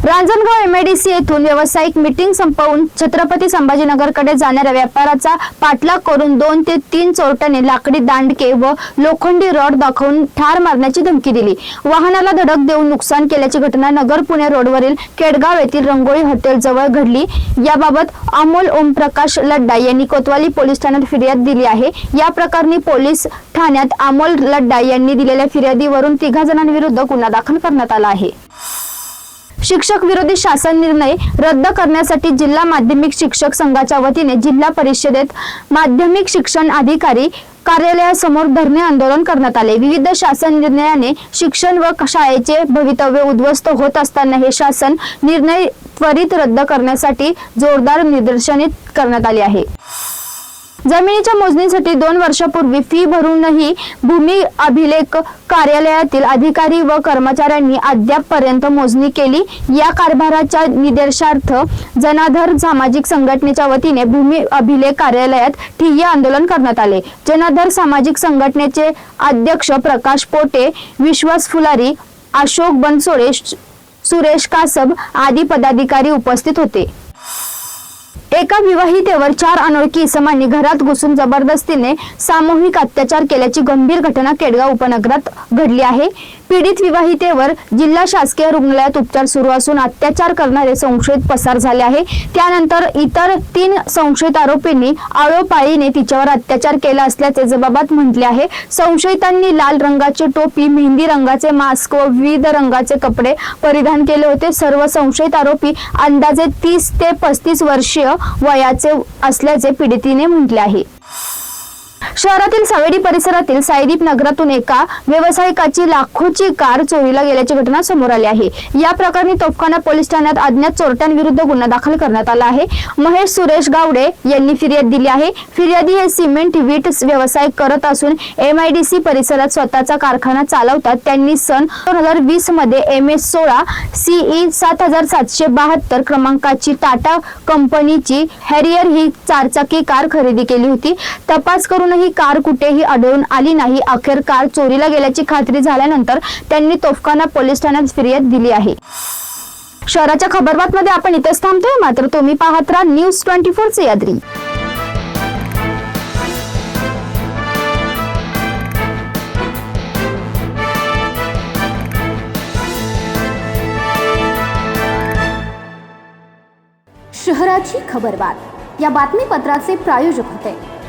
Ranjangaon MIDC येथून व्यावसायिक meeting संपवून छत्रपती संभाजीनगरकडे जाणाऱ्या व्यापाराचा पाठलाग करून दोन ते तीन चोरट्याने लाकडी दांडके व लोखंडी रॉड दाखवून ठार मारण्याची धमकी दिली. वाहनाला धडक देऊन नुकसान केल्याची घटना नगर पुणे रोडवरील केडगाव येथील रंगोळी हॉटेल जवळ घडली. याबाबत अमोल ओमप्रकाश लड्डा यांनी कोतवाली पोलीस ठाण्यात फिर्याद दिली आहे. या प्रकरणी पोलीस ठाण्यात अमोल लड्डा यांनी दिलेल्या फिर्यादीवरून तिघा जणांविरुद्ध गुन्हा दाखल करण्यात आला आहे. शिक्षक विरोधी शासन निर्णय रद्द करण्यासाठी जिल्हा माध्यमिक शिक्षक संघाच्या वतीने जिल्हा परिषदेत माध्यमिक शिक्षण अधिकारी कार्यालयासमोर धरणे आंदोलन करण्यात आले. विविध शासन निर्णयाने शिक्षण व शाळेचे भवितव्य उद्ध्वस्त होत असताना हे शासन निर्णय त्वरित रद्द करण्यासाठी जोरदार निदर्शने करण्यात आली आहे. जमिनीच्या मोजणीसाठी दोन वर्षापूर्वी फी भरूनही भूमी अभिलेख कार्यालयातील अधिकारी व कर्मचाऱ्यांनी अद्यापपर्यंत मोजणी केली. या कारभाराच्या निदर्शार्थ जनाधर सामाजिक संघटनेच्या वतीने भूमी अभिलेख कार्यालयात ठिय्या आंदोलन करण्यात आले. जनाधर सामाजिक संघटनेचे अध्यक्ष प्रकाश पोटे विश्वास फुलारी अशोक बनसोडे सुरेश कासब आदी पदाधिकारी उपस्थित होते. एका विवाहितेवर चार अनोळखी इसमांनी घरात घुसून जबरदस्तीने सामूहिक अत्याचार केल्याची गंभीर घटना केडगाव उपनगरात घडली आहे. पीडित विवाहितेवर जिल्हा शासकीय रुग्णालयात उपचार सुरू असून अत्याचार करणारे संशयित पसार झाले आहे. त्यानंतर इतर तीन संशयित आरोपींनी आळोपाळीने तिच्यावर अत्याचार केला असल्याचे जबाबात म्हटले आहे. संशयितांनी लाल रंगाची टोपी मेहंदी रंगाचे मास्क व विविध रंगाचे कपडे परिधान केले होते. सर्व संशयित आरोपी अंदाजे तीस ते पस्तीस वर्षीय वयाचे असल्याचे पीडितीने म्हटले आहे. शहरातील सावेडी परिसरातील साईदीप नगरातून एका व्यावसायिकाची लाखोची कार चोरीला गेल्याची घटना समोर आली आहे. या प्रकरणी तोफखाना पोलीस ठाण्यात अज्ञात चोरट्यांविरुद्ध गुन्हा दाखल करण्यात आला आहे. महेश सुरेश गावडे यांनी फिर्याद दिली आहे. फिर्यादी हे सिमेंट वीट व्यवसाय करत असून एमआयडीसी परिसरात स्वतःचा कारखाना चालवतात. त्यांनी सन दोन हजार वीसमध्ये एम एस सोळा सीई सात हजार सातशे बहात्तर क्रमांकाची टाटा कंपनीची हॅरियर ही चारचाकी कार खरेदी केली होती. तपास करूनही कार कुठेही आढळून आली नाही. अखेर कार चोरीला गेल्याची खात्री झाल्यानंतर त्यांनी तोफखाना पोलीस ठाण्यात फिर्याद दिली आहे. शहराच्या खबरबातमध्ये आपण इथेच थांबतोय. मात्र तुम्ही पाहत राहा न्यूज ट्वेंटी फोर सह्याद्री शहराची खबरबात. या बातमीपत्राचे प्रायोजक होते.